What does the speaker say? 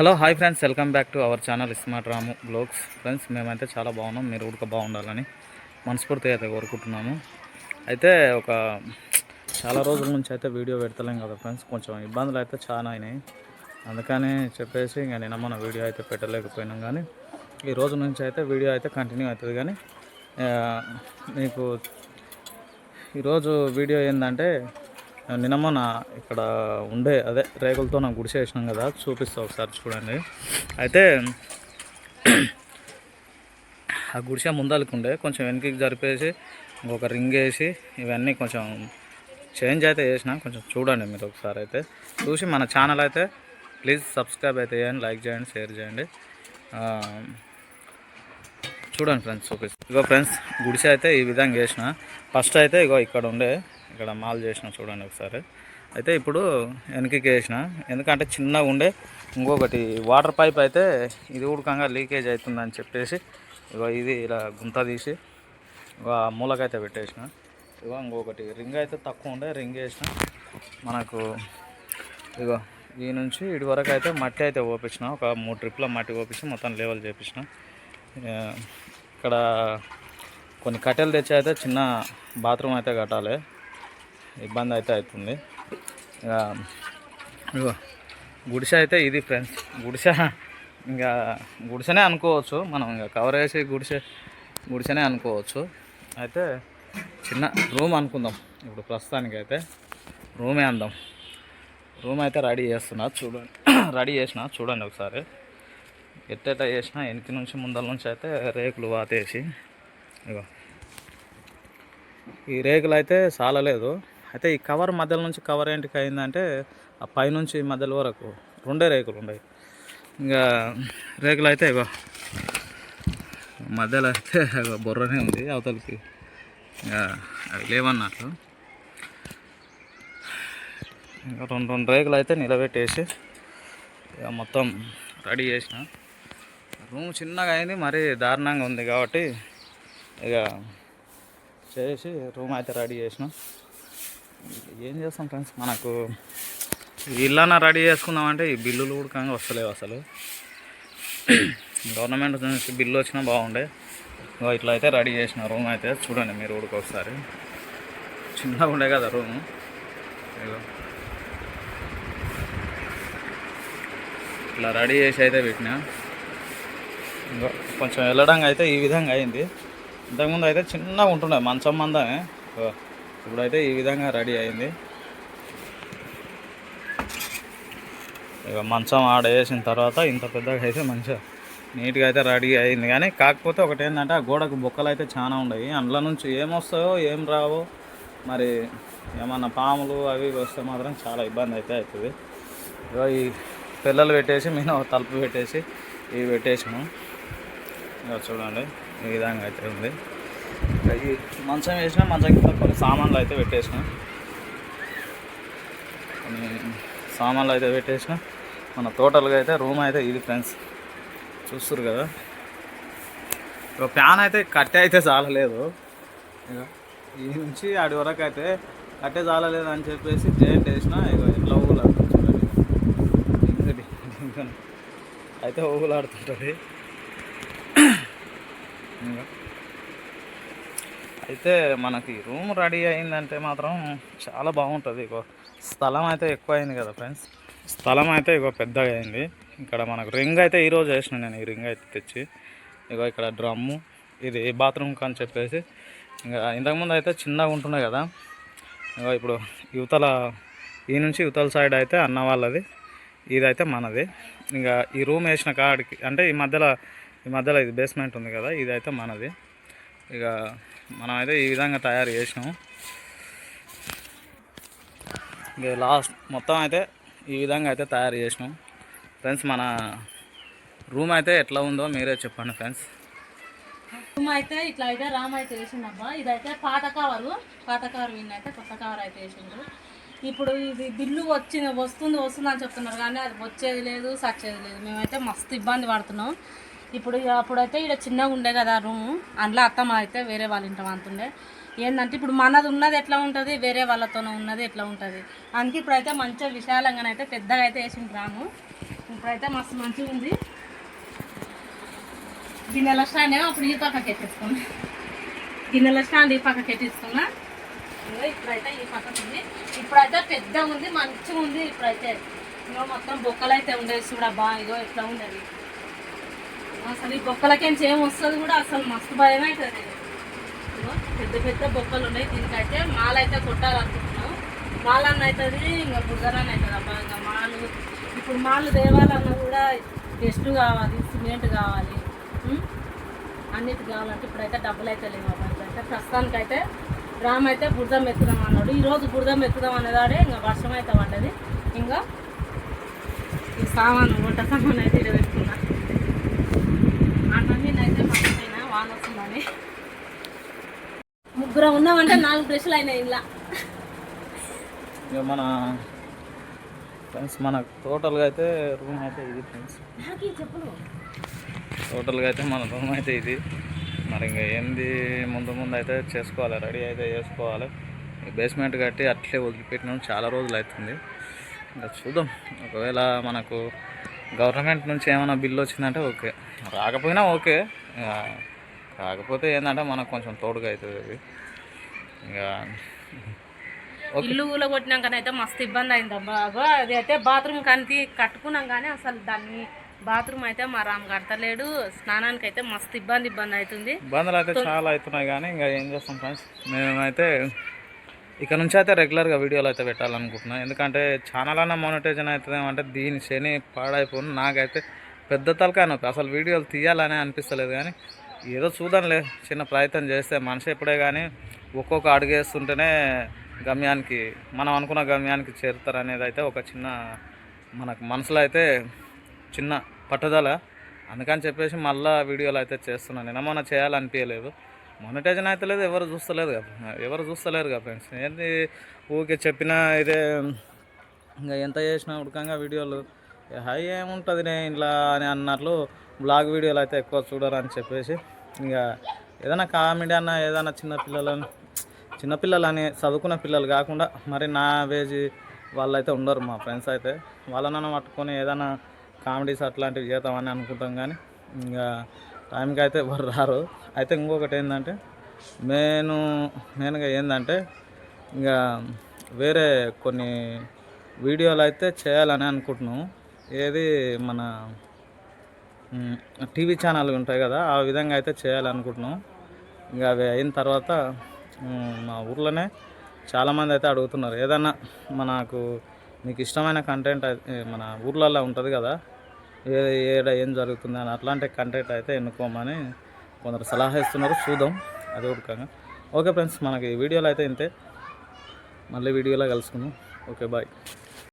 Hello hi friends. Welcome back to our channel smart Ramu blogs. Friends మేమైతే చాలా బాగున్నాం. మీరు కూడా బాగుండాలని మనస్ఫూర్తిగా అయితే కోరుకుంటున్నాము. అయితే ఒక చాలా రోజుల నుంచి అయితే వీడియో పెడతలేం కదా ఫ్రెండ్స్. కొంచెం ఇబ్బందులు అయితే చాలా అయినాయి. అందుకని చెప్పేసి ఇంకా నిన్న మన వీడియో అయితే పెట్టలేకపోయినాం కానీ ఈ రోజు నుంచి అయితే వీడియో అయితే కంటిన్యూ అవుతుంది కానీ మీకు ఈరోజు వీడియో ఏంటంటే నిన్నమ్మ నా ఇక్కడ ఉండే అదే రేకులతో నాకు గుడిసె వేసినాం కదా చూపిస్తా ఒకసారి చూడండి. అయితే ఆ గుడిసె ముందలకుండే కొంచెం వెనక్కి జరిపేసి ఇంకొక రింగ్ వేసి ఇవన్నీ కొంచెం చేంజ్ అయితే చేసిన కొంచెం చూడండి మీరు ఒకసారి అయితే. చూసి మన ఛానల్ అయితే ప్లీజ్ సబ్స్క్రైబ్ అయితే చేయండి లైక్ చేయండి షేర్ చేయండి. చూడండి ఫ్రెండ్స్ చూపిస్తాను ఇగో ఫ్రెండ్స్ గుడిసె అయితే ఈ విధంగా చేసిన. ఫస్ట్ అయితే ఇగో ఇక్కడ ఉండే ఇక్కడ మాల్ చేసిన చూడండి ఒకసారి. అయితే ఇప్పుడు వెనక్కి వేసిన. ఎందుకంటే చిన్నగా ఉండే ఇంకొకటి వాటర్ పైప్ అయితే ఇది ఉడకంగా లీకేజ్ అవుతుందని చెప్పేసి ఇగో ఇది ఇలా గుంత తీసి ఆ మూలకైతే పెట్టేసిన. ఇగో ఇంకొకటి రింగ్ అయితే తక్కువ ఉండే రింగ్ వేసిన. మనకు ఇగో ఈ నుంచి ఇటు వరకు అయితే మట్టి అయితే ఓపించిన ఒక మూడు ట్రిప్ల మట్టి ఓపించి మొత్తం లెవెల్ చేపించిన ఇక్కడ కొన్ని కట్టెలు తెచ్చి అయితే చిన్న బాత్రూమ్ అయితే కట్టాలి. ఇబ్బంది అయితే అవుతుంది. ఇక ఇగో గుడిసె అయితే ఇది ఫ్రెండ్స్. గుడిసె ఇంకా గుడిసెనే అనుకోవచ్చు మనం ఇంకా కవర్ వేసి గుడిసె గుడిసెనే అనుకోవచ్చు. అయితే చిన్న రూమ్ అనుకుందాం. ఇప్పుడు ప్రస్తుతానికి అయితే రూమే అందాం. రూమ్ అయితే రెడీ చేస్తున్నా చూడండి. రెడీ చేసిన చూడండి ఒకసారి. ఎట్టెట్ట చేసిన వెనక నుంచి ముందల నుంచి అయితే రేకులు వాతేసి ఇగో ఈ రేకులు అయితే సాలలేదు. అయితే ఈ కవర్ మధ్యలో నుంచి కవర్ ఏంటికి అయిందంటే ఆ పైనుంచి మధ్యలో వరకు రెండే రేకులు ఉన్నాయి ఇంకా రేకులు అయితే ఇగో మధ్యలో అయితే బుర్రనే బొర్రనే ఉంది అవతలకి. ఇంకా అవి లేవన్నట్లు. ఇంకా రెండు రెండు రేకులు అయితే నిలబెట్టేసి ఇక మొత్తం రెడీ చేసిన. రూమ్ చిన్నగా అయింది మరీ దారుణంగా ఉంది కాబట్టి ఇక చేసి రూమ్ అయితే రెడీ చేసినాం. ఏం చేస్తాం ఫ్రెండ్స్? మనకు ఇల్లన్నా రెడీ చేసుకుందామంటే ఈ బిల్లులు ఉడకంగా వస్తలేవు అసలు. గవర్నమెంట్ నుంచి బిల్లు వచ్చినా బాగుండే. ఇగో ఇట్లా అయితే రెడీ చేసిన రూమ్ అయితే చూడండి మీరు ఊరికి చిన్నగా ఉండే కదా రూము. ఇగో. ఇట్లా రెడీ చేసి అయితే పెట్టినా. కొంచెం వెళ్ళడం అయితే ఈ విధంగా అయింది. ఇంతకుముందు అయితే చిన్నగా ఉంటుండే మంచం మందమే. ఇప్పుడైతే ఈ విధంగా రెడీ అయింది. ఇక మంచం ఆడ వేసిన తర్వాత ఇంత పెద్దగా అయితే మంచిగా నీట్గా అయితే రెడీ అయింది. కానీ కాకపోతే ఒకటి ఏంటంటే ఆ గోడకు బొక్కలు అయితే చాలా ఉన్నాయి. అందులో నుంచి ఏమొస్తాయో ఏం రావో మరి ఏమన్నా పాములు అవి వస్తే మాత్రం చాలా ఇబ్బంది అయితే అవుతుంది. ఇగో ఈ పిల్లలు పెట్టేసి మేము తలుపు పెట్టేసి ఇవి పెట్టేసాము ఇక చూడండి ఈ విధంగా అయితే ఉంది. ఇక మంచం వేసిన మంచం కింద కొన్ని సామాన్లు అయితే పెట్టేసిన. కొన్ని సామాన్లు అయితే పెట్టేసిన. మన టోటల్గా అయితే రూమ్ అయితే ఇది ఫ్రెండ్స్. చూస్తారు కదా? ఇక ఫ్యాన్ అయితే కట్టె అయితే చాలలేదు. ఇక ఈ నుంచి ఆడి వరకు అయితే కట్టె చాలలేదు అని చెప్పేసి జైంట్ వేసిన ఇక ఎట్లా అయితే ఊగులాడుతుంటుంది ఇంకా అయితే మనకి రూమ్ రెడీ అయిందంటే మాత్రం చాలా బాగుంటుంది. ఇగో స్థలం అయితే ఎక్కువ అయింది కదా ఫ్రెండ్స్ స్థలం అయితే ఇగో పెద్దగా అయింది. ఇక్కడ మనకు రింగ్ అయితే ఈరోజు వేసిన నేను ఈ రింగ్ అయితే తెచ్చి ఇగో ఇక్కడ డ్రమ్ము ఇది బాత్రూమ్ అని చెప్పేసి. ఇంకా ఇంతకుముందు అయితే చిన్నగా ఉంటున్నాయి కదా. ఇగో ఇప్పుడు యువతల ఈ నుంచి యువతల సైడ్ అయితే అన్న వాళ్ళది ఇదైతే మనది. ఇంకా ఈ రూమ్ వేసిన కాడికి అంటే ఈ మధ్యలో ఈ మధ్యలో ఇది బేస్మెంట్ ఉంది కదా ఇదైతే మనది. ఇక మనం అయితే ఈ విధంగా తయారు చేసినాము ఇక లాస్ట్ మొత్తం అయితే ఈ విధంగా అయితే తయారు చేసినాం. ఫ్రెండ్స్ మన రూమ్ అయితే ఎట్లా ఉందో మీరే చెప్పండి ఫ్రెండ్స్. రూమ్ అయితే ఇట్లా అయితే రామ్ అయితే వేసిండబ్బా. ఇదైతే పాత కవరు. పాత కవర్ విన్ అయితే కొత్త కవర్ అయితే వేసిండ్రు. ఇప్పుడు ఇది బిల్లు వచ్చింది వస్తుంది వస్తుంది అని చెప్తున్నారు కానీ అది వచ్చేది లేదు సచ్చేది లేదు. మేమైతే మస్తు ఇబ్బంది పడుతున్నాం. ఇప్పుడు ఇక అప్పుడైతే ఇక్కడ చిన్నగా ఉండే కదా రూము. అందులో అత్తమ్మ అయితే వేరే వాళ్ళ ఇంట అంతుండే ఏంటంటే ఇప్పుడు మనది ఉన్నది ఎట్లా ఉంటుంది? వేరే వాళ్ళతో ఉన్నది ఎట్లా ఉంటుంది? అందుకే ఇప్పుడైతే మంచిగా విశాలంగానైతే పెద్దగా అయితే వేసింది రాము. ఇప్పుడైతే మస్తు మంచిగా ఉంది. గిన్నెల స్టాండ్ ఏమో అప్పుడు ఈ పక్కకి ఎత్తేసుకున్నా గిన్నెల స్టాండ్ ఈ పక్కకి ఎట్టేసుకున్నా ఇప్పుడైతే ఈ పక్కకు ఉంది. ఇప్పుడైతే పెద్దగా ఉంది మంచిగా ఉంది ఇప్పుడైతే. మొత్తం బొక్కలు అయితే ఉండేది చూడబ్బా ఇదో ఎట్లా ఉండేది అసలు ఈ బొక్కలకేంచి ఏం వస్తుంది కూడా అసలు మస్తు భయం అవుతుంది పెద్ద పెద్ద బొక్కలు ఉన్నాయి. దీనికైతే మాల అయితే కొట్టాలనుకుంటున్నాం మాల అన్న అవుతుంది ఇంకా బుర్దరన్న అవుతుంది అబ్బా ఇంకా మాలు. ఇప్పుడు మాలు దేవాలన్నా కూడా గెస్ట్ కావాలి సిమెంట్ కావాలి అన్నిటి కావాలంటే ఇప్పుడైతే డబ్బులు అయితే లేవు. అబ్బాయి అయితే ప్రస్తుతానికైతే రామ్ అయితే బురదం ఎత్తుదాం అన్నాడు. ఈరోజు బురదం ఎత్తుదాం అనేదాడే ఇంకా వర్షం అయితే పడ్డది. ఇంకా ఈ సామాను వంట సామాన్ అయితే అయితే మర్చిపోయినా వాన వస్తుందని. ముగ్గురు ఉన్నామంటే నాలుగు బ్రష్లు అయినాయి ఇలా మన ఫ్రెండ్స్ మన టోటల్గా అయితే రూమ్ అయితే ఇది ఫ్రెండ్స్. టోటల్గా అయితే మన రూమ్ అయితే ఇది. మరి ఇంకా ఏంది ముందు ముందు అయితే చేసుకోవాలి రెడీ అయితే చేసుకోవాలి. బేస్మెంట్ కట్టి అట్లే వదిలిపెట్టినాం చాలా రోజులు అవుతుంది. ఇంకా చూద్దాం. ఒకవేళ మనకు గవర్నమెంట్ నుంచి ఏమైనా బిల్లు వచ్చిందంటే ఓకే. రాకపోయినా ఓకే. కాకపోతే ఏంటంటే మనకు కొంచెం తోడుగా అవుతుంది అది. ఇంకా ఇల్లు ఊల కొట్టినాకనైతే మస్తు ఇబ్బంది అయింది అబ్బా. అగో అది అయితే బాత్రూమ్ కంటి కట్టుకున్నాం కానీ అసలు దాన్ని బాత్రూమ్ అయితే మా రామ్ కడతలేడు స్నానానికి అయితే మస్తు ఇబ్బంది ఇబ్బంది అవుతుంది. ఇబ్బందులు అయితే చాలా అవుతున్నాయి కానీ ఇంకా ఏం చేస్తాం ఫ్రెండ్స్? మేమైతే ఇక నుంచి అయితే రెగ్యులర్గా వీడియోలు అయితే పెట్టాలనుకుంటున్నాను ఎందుకంటే ఛానల్ అన్న మానిటైజన్ అవుతుంది అంటే దీని శని పాడైపోను. నాకైతే పెద్ద తలకాయ నొప్పి. అసలు వీడియోలు తీయాలనే అనిపిస్తలేదు కానీ ఏదో చూద్దాంలే చిన్న ప్రయత్నం చేస్తే మనిషి ఎప్పుడే కానీ ఒక్కొక్క అడుగేస్తుంటేనే గమ్యానికి మనం అనుకున్న గమ్యానికి చేరుతారనేది అయితే ఒక చిన్న మనకు మనసులో అయితే చిన్న పట్టుదల. అందుకని చెప్పేసి మళ్ళీ వీడియోలు అయితే చేస్తున్నాను నిన్న మొన్న చేయాలనిపించలేదు మొనటైజన్ అయితే లేదు ఎవరు చూస్తలేదు కదా. ఎవరు చూస్తలేరు కదా ఫ్రెండ్స్ ఏంది ఊరికే చెప్పినా ఇదే ఇంకా ఎంత చేసినా ఉడకంగా వీడియోలు. హై ఏముంటుంది నేను ఇట్లా అని అన్నట్లు బ్లాగ్ వీడియోలు అయితే ఎక్కువ చూడరు అని చెప్పేసి ఇంకా ఏదైనా కామెడీ అన్న ఏదైనా చిన్నపిల్లలని చిన్నపిల్లలని చదువుకున్న పిల్లలు కాకుండా మరి నా వేజ్ వాళ్ళైతే ఉండరు మా ఫ్రెండ్స్ అయితే. వాళ్ళనన్నా పట్టుకొని ఏదైనా కామెడీస్ అట్లాంటివి చేద్దామని అనుకుంటాం కానీ ఇంకా టైంకి అయితే ఎవరు రారు. అయితే ఇంకొకటి ఏంటంటే నేను నేనుగా ఏంటంటే ఇంకా వేరే కొన్ని వీడియోలు అయితే చేయాలని అనుకుంటున్నాం ఏది మన టీవీ ఛానల్ ఉంటాయి కదా ఆ విధంగా అయితే చేయాలనుకుంటున్నాం ఇంకా అవి అయిన తర్వాత మా ఊర్లోనే చాలామంది అయితే అడుగుతున్నారు. ఏదన్నా మనకు మీకు ఇష్టమైన కంటెంట్ అయితే మన ఊర్లలో ఉంటుంది కదా ఏడ ఏం జరుగుతుంది అని అట్లాంటి కంటెంట్ అయితే ఎన్నుకోమని కొందరు సలహా ఇస్తున్నారు. చూద్దాం. అది ఉడకంగా ఓకే ఫ్రెండ్స్ మనకి ఈ వీడియోలో అయితే ఇంతే. మళ్ళీ వీడియోలో కలుసుకుందాం. Okay bye.